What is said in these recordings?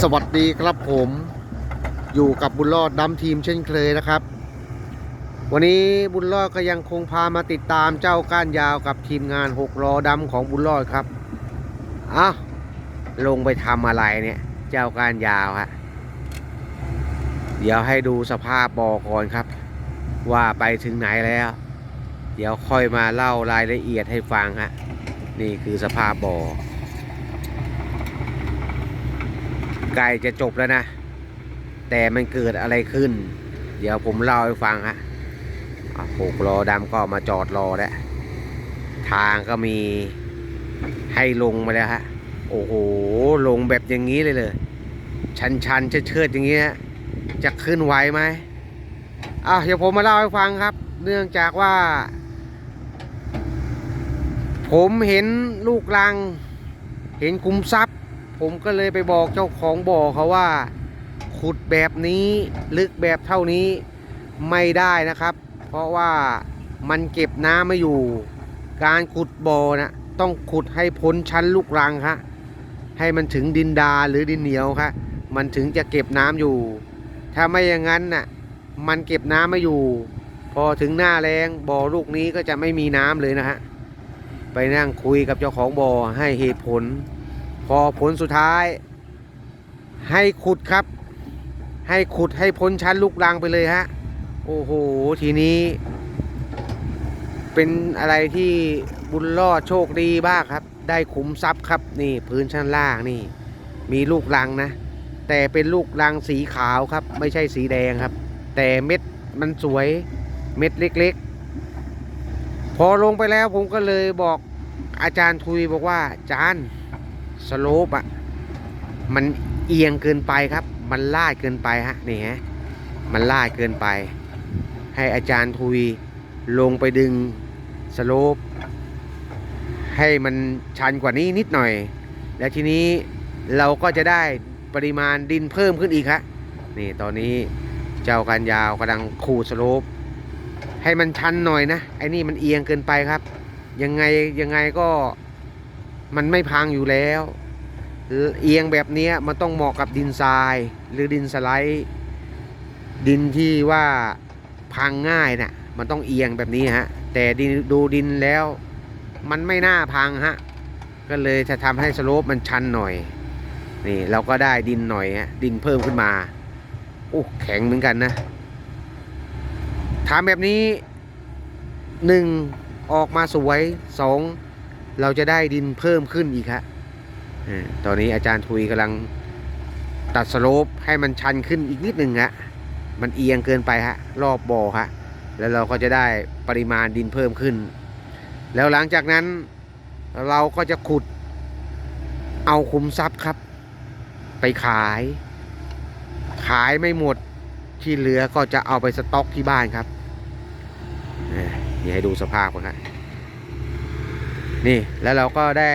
สวัสดีครับผมอยู่กับบุญรอดดำทีมเช่นเคยนะครับ วันนี้บุญรอดก็ยังคงพามาติดตามเจ้าก้านยาวกับทีมงานหกล้อดำของบุญรอดครับอ้าวลงไปทำอะไรเนี่ย เจ้าก้านยาวฮะเดี๋ยวให้ดูสภาพบ่อก่อนครับ ว่าไปถึงไหนแล้ว เดี๋ยวค่อยมาเล่ารายละเอียดให้ฟังฮะนี่คือสภาพบอ่อ ใกล้จะจบแล้วนะ แต่มันเกิดอะไรขึ้น เดี๋ยวผมเล่าให้ฟังฮะหกล้อดำก็มาจอดรอแล้ว ทางก็มีให้ลงมาแล้วฮะ โอ้โห ลงแบบอย่างนี้เลยเลย ชันชันเชิดเชิดอย่างเงี้ยจะขึ้นไหวไหมอะเดี๋ยวผมมาเล่าให้ฟังครับ เนื่องจากว่า ผมเห็นลูกลัง เห็นคุมทรัพย์ ผมก็เลยไปบอกเจ้าของบ่อเขาว่า ขุดแบบนี้ลึกแบบเท่านี้ไม่ได้นะครับ เพราะว่ามันเก็บน้ำไม่อยู่ การขุดบ่อนะต้องขุดให้พ้นชั้นลูกรังฮะให้มันถึงดินดาหรือดินเหนียวครับมันถึงจะเก็บน้ำอยู่ ถ้าไม่อย่างนั้นน่ะมันเก็บน้ำไม่อยู่ พอถึงหน้าแรงบ่อลูกนี้ก็จะไม่มีน้ำเลยนะฮะไปนั่งคุยกับเจ้าของบ่อให้เหตุผล พอผลสุดท้าย ให้ขุดครับ ให้ขุดให้พ้นชั้นลูกรังไปเลยฮะ โอ้โห ทีนี้ เป็นอะไรที่บุญรอดโชคดีมากครับ ได้ขุมทรัพย์ครับนี่พื้นชั้นล่างนี่ มีลูกรังนะ แต่เป็นลูกรังสีขาวครับ ไม่ใช่สีแดงครับ แต่เม็ดมันสวยเม็ดเล็กๆ พอลงไปแล้วผมก็เลยบอกอาจารย์ทุยบอกว่าอาจารย์ สโลปอะมันเอียงเกินไปครับ มันลาดเกินไปฮะนี่ฮะมันลาดเกินไป ให้อาจารย์ทุยลงไปดึงสโลปให้มันชันกว่านี้นิดหน่อย แล้วทีนี้เราก็จะได้ปริมาณดินเพิ่มขึ้นอีกฮะนี่ตอนนี้เจ้าการยาวกำลังขูดสโลปให้มันชันหน่อยนะไอ้นี่มันเอียงเกินไปครับ ยังไงยังไงก็ มันไม่พังอยู่แล้ว เอียงแบบนี้มันต้องเหมาะกับดินทราย หรือดินสไลด์ ดินที่ว่าพังง่ายนะ่ะมันต้องเอียงแบบนี้ฮะ แต่ดดูดินแล้ว มันไม่น่าพังฮะ ก็เลยจะทำให้สโลปมันชันหน่อย นี่เราก็ได้ดินหน่อยฮะ ดินเพิ่มขึ้นมา โอ้แข็งเหมือนกันนะทำแบบนี้หนึ่งออกมาสวยสอง เราจะได้ดินเพิ่มขึ้นอีกฮะตอนนี้อาจารย์ทุยกำลังตัดสโลปให้มันชันขึ้นอีกนิดหนึ่งฮะ มันเอียงเกินไปฮะ รอบบ่อฮะ แล้วเราก็จะได้ปริมาณดินเพิ่มขึ้น แล้วหลังจากนั้นเราก็จะขุดเอาคุมทรัพย์ครับ ไปขาย ขายไม่หมดที่เหลือก็จะเอาไปสต็อกที่บ้านครับนี่ให้ดูสภาพก่อนฮะ นี่แล้วเราก็ได้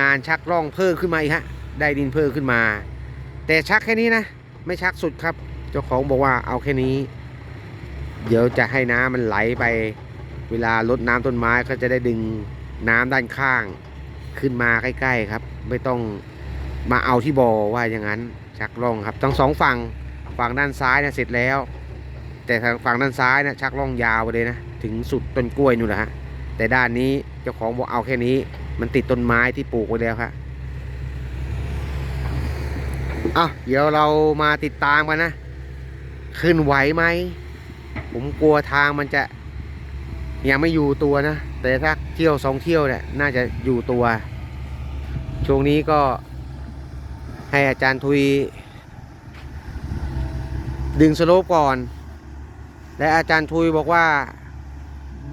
งานชักร่องเพิ่มขึ้นมาอีกฮะ ได้ดินเพิ่มขึ้นมา แต่ชักแค่นี้นะ ไม่ชักสุดครับ เจ้าของบอกว่าเอาแค่นี้ เดี๋ยวจะให้น้ำมันไหลไป เวลาลดน้ำต้นไม้ก็จะได้ดึงน้ำด้านข้างขึ้นมาใกล้ ๆครับ ไม่ต้องมาเอาที่บ่อว่าอย่างนั้นชักร่องครับทั้งสองฝั่งฝั่งด้านซ้ายเนี่ยเสร็จแล้ว แต่ทางฝั่งด้านซ้ายน่ะชักร่องยาวไปเลยนะถึงสุดต้นกล้วยนู่นแหละฮะแต่ด้านนี้ เจ้าของบอกเอาแค่นี้ มันติดต้นไม้ที่ปลูกไว้แล้วครับอะเดี๋ยวเรามาติดตามกันนะ ขึ้นไหวไหม ผมกลัวทางมันจะยังไม่อยู่ตัวนะ แต่ถ้าเที่ยวสองเที่ยวเนี่ยน่าจะอยู่ตัว ช่วงนี้ก็ให้อาจารย์ทุย ดึงสโลปก่อน และอาจารย์ทุยบอกว่า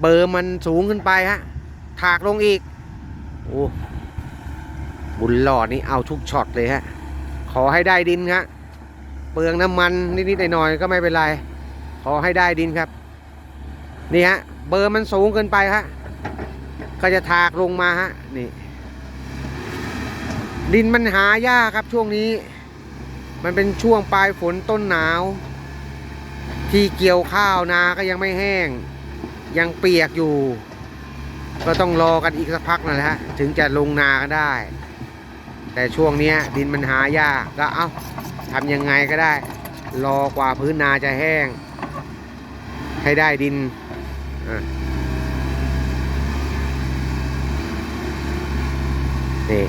เบอร์มันสูงขึ้นไปฮะ ถากลงอีก โอ้ บุญหล่อนี่เอาทุกช็อตเลยฮะ ขอให้ได้ดินครับเปลืองน้ำมันนิดๆหน่อยๆก็ไม่เป็นไร ขอให้ได้ดินครับ นี่ฮะ เบอร์มันสูงเกินไปฮะ ก็จะถากลงมาฮะ นี่ ดินมันหายากครับช่วงนี้ มันเป็นช่วงปลายฝนต้นหนาว ที่เกี่ยวข้าวนาก็ยังไม่แห้ง ยังเปียกอยู่ ก็ต้องรอกันอีกสักพักนั่นแหละฮะถึงจะลงนากันได้ แต่ช่วงนี้ดินมันหายากก็เอาทำยังไงก็ได้ รอกว่าพื้นนาจะแห้ง ให้ได้ดินอะนี่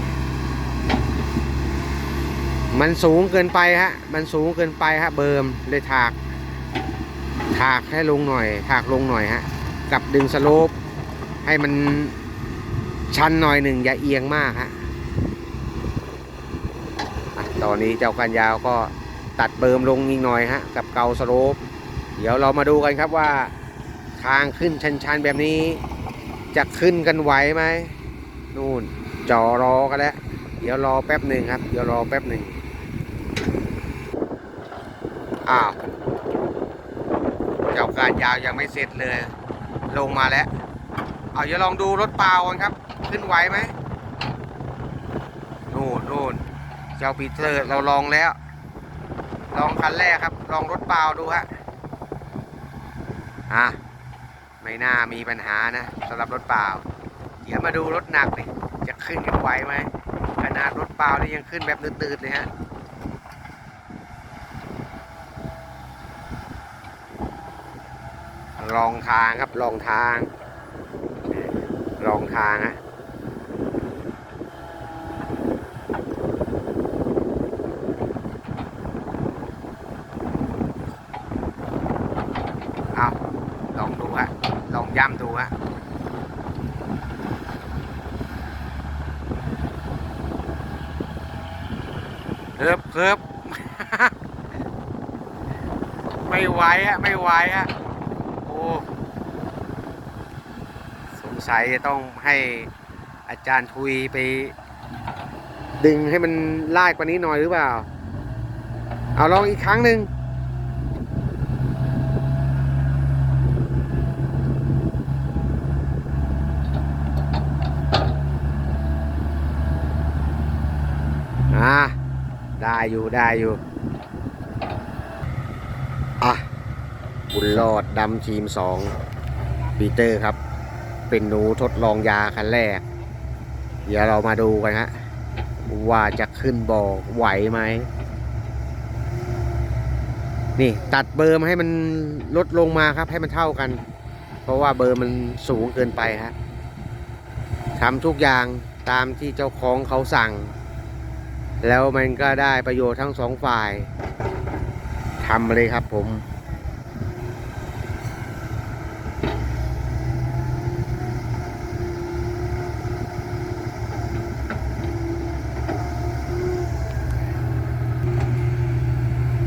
มันสูงเกินไปฮะ มันสูงเกินไปฮะเบิร์มเลยถาก ถากให้ลงหน่อย ถากลงหน่อยฮะ กับดึงสโลป ให้มันชันหน่อยหนึ่งอย่าเอียงมากฮะตอนนี้เจ้ากันยาวก็ตัดเบิร์มลงอีกหน่อยฮะ กับเกาสโลปเดี๋ยวเรามาดูกันครับว่า ทางขึ้นชันๆแบบนี้ จะขึ้นกันไหวไหมนู่นจอรอกันแล้ว เดี๋ยวรอแป๊บหนึ่งครับ เดี๋ยวรอแป๊บหนึ่งอ้าว เจ้าการยาวยังไม่เสร็จเลย ลงมาแล้ว เอาอย่าลองดูรถเปล่ากันครับ ขึ้นไหวไหมนู่นนู่นเจ้าปีเตอร์เราลองแล้ว ลองคันแรกครับ ลองรถเปล่าดูฮะอะไม่น่ามีปัญหานะสำหรับรถเปล่า เดี๋ยวมาดูรถหนักดิจะขึ้นกันไหวไหมขนาดรถเปล่านี่ยังขึ้นแบบตืดๆเลยฮะลองทางครับลองทาง ลองทางฮะเอาลองดูฮะลองย่ำดูฮะเคิบเคิบไม่ไหวฮะไม่ไหวฮะ โอ้ สัยจะต้องให้อาจารย์ทุยไป ดึงให้มันลาดกว่านี้หน่อยหรือเปล่า เอาลองอีกครั้งหนึ่งอ่าได้อยู่ได้อยู่อะบุญรอดดำทีมสองปีเตอร์ครับ เป็นหนูทดลองยาคันแรก เดี๋ยวเรามาดูกันฮะว่าจะขึ้นบ่อไหวไหม นี่ตัดเบอร์มาให้มันลดลงมาครับให้มันเท่ากัน เพราะว่าเบอร์มันสูงเกินไปฮะทำทุกอย่างตามที่เจ้าของเขาสั่ง แล้วมันก็ได้ประโยชน์ทั้งสองฝ่ายทำเลยครับผม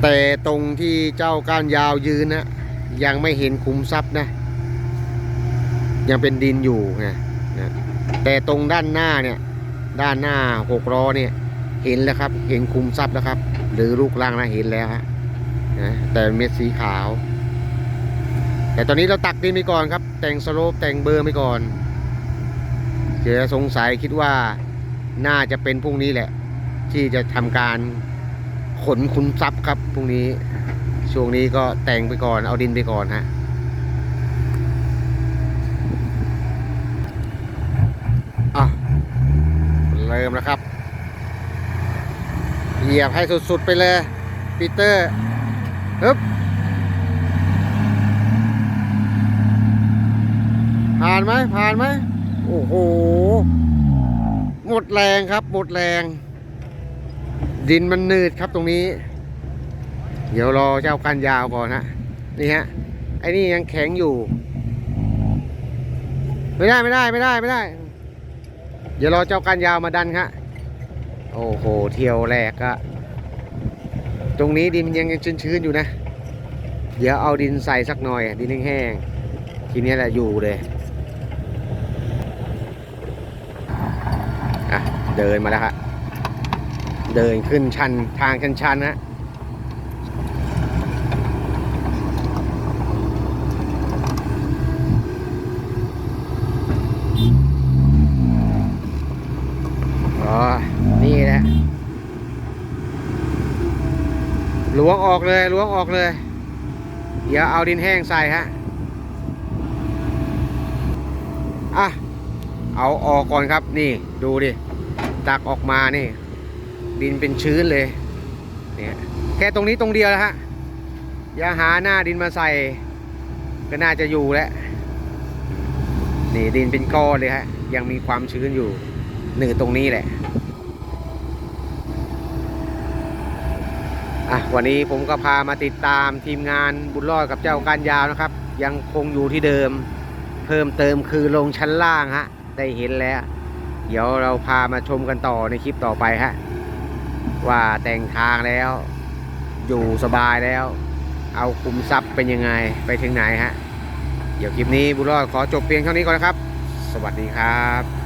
แต่ตรงที่เจ้าก้านยาวยืนนะยังไม่เห็นคุมทรัพย์นะ ยังเป็นดินอยู่นะนะแต่ตรงด้านหน้าเนี่ย ด้านหน้าหกล้อเนี่ย เห็นแล้วครับ เห็นคุมทรัพย์แล้วครับ หรือลูกล่างนะเห็นแล้วฮะนะแต่เม็ดสีขาว แต่ตอนนี้เราตักดินไปก่อนครับ แต่งสโลปแต่งเบอร์ไปก่อนเดี๋ยวสงสัยคิดว่าน่าจะเป็นพรุ่งนี้แหละ ที่จะทำการ ขนคุณทรัพย์ครับพรุ่งนี้ช่วงนี้ก็แต่งไปก่อนเอาดินไปก่อนฮะอะเริ่มแล้วครับ เหยียบให้สุดๆไปเลยปีเตอร์ฮึบผ่านไหมผ่านไหมโอ้โห หมดแรงครับ หมดแรง ดินมันนืดครับตรงนี้ เดี๋ยวรอเจ้ากันยาวก่อนฮะนี่ฮะไอ้นี่ยังแข็งอยู่ ไม่ได้ไม่ได้ไม่ได้ไม่ได้ เดี๋ยวรอเจ้ากันยาวมาดันครับโอ้โหเที่ยวแรกอะตรงนี้ดินยังชื้นๆอยู่นะ เดี๋ยวเอาดินใส่สักหน่อย ดินแห้งๆทีนี้แหละอยู่เลยอะเดินมาแล้วครับ เดินขึ้นชันทางชันชันนะอ๋อ นี่แหละล้วงออกเลยล้วงออกเลย เดี๋ยวเอาดินแห้งใส่ฮะ อะ เอาออกก่อนครับ นี่ดูดิ ตักออกมานี่ ดินเป็นชื้นเลยเนี่ยแค่ตรงนี้ตรงเดียวแล้วฮะอย่าหาหน้าดินมาใส่ ก็น่าจะอยู่แล้วนี่ดินเป็นก้อนเลยฮะยังมีความชื้นอยู่หนึ่งตรงนี้แหละอะวันนี้ผมก็พามาติดตามทีมงานบุญรอดกับเจ้าการยาวนะครับ ยังคงอยู่ที่เดิม เพิ่มเติมคือลงชั้นล่างฮะได้เห็นแล้ว เดี๋ยวเราพามาชมกันต่อในคลิปต่อไปฮะ ว่าแต่งทางแล้ว อยู่สบายแล้ว เอาคุมทรัพย์เป็นยังไงไปถึงไหนฮะ เดี๋ยวคลิปนี้บุญรอดขอจบเพียงเท่านี้ก่อนนะครับ สวัสดีครับ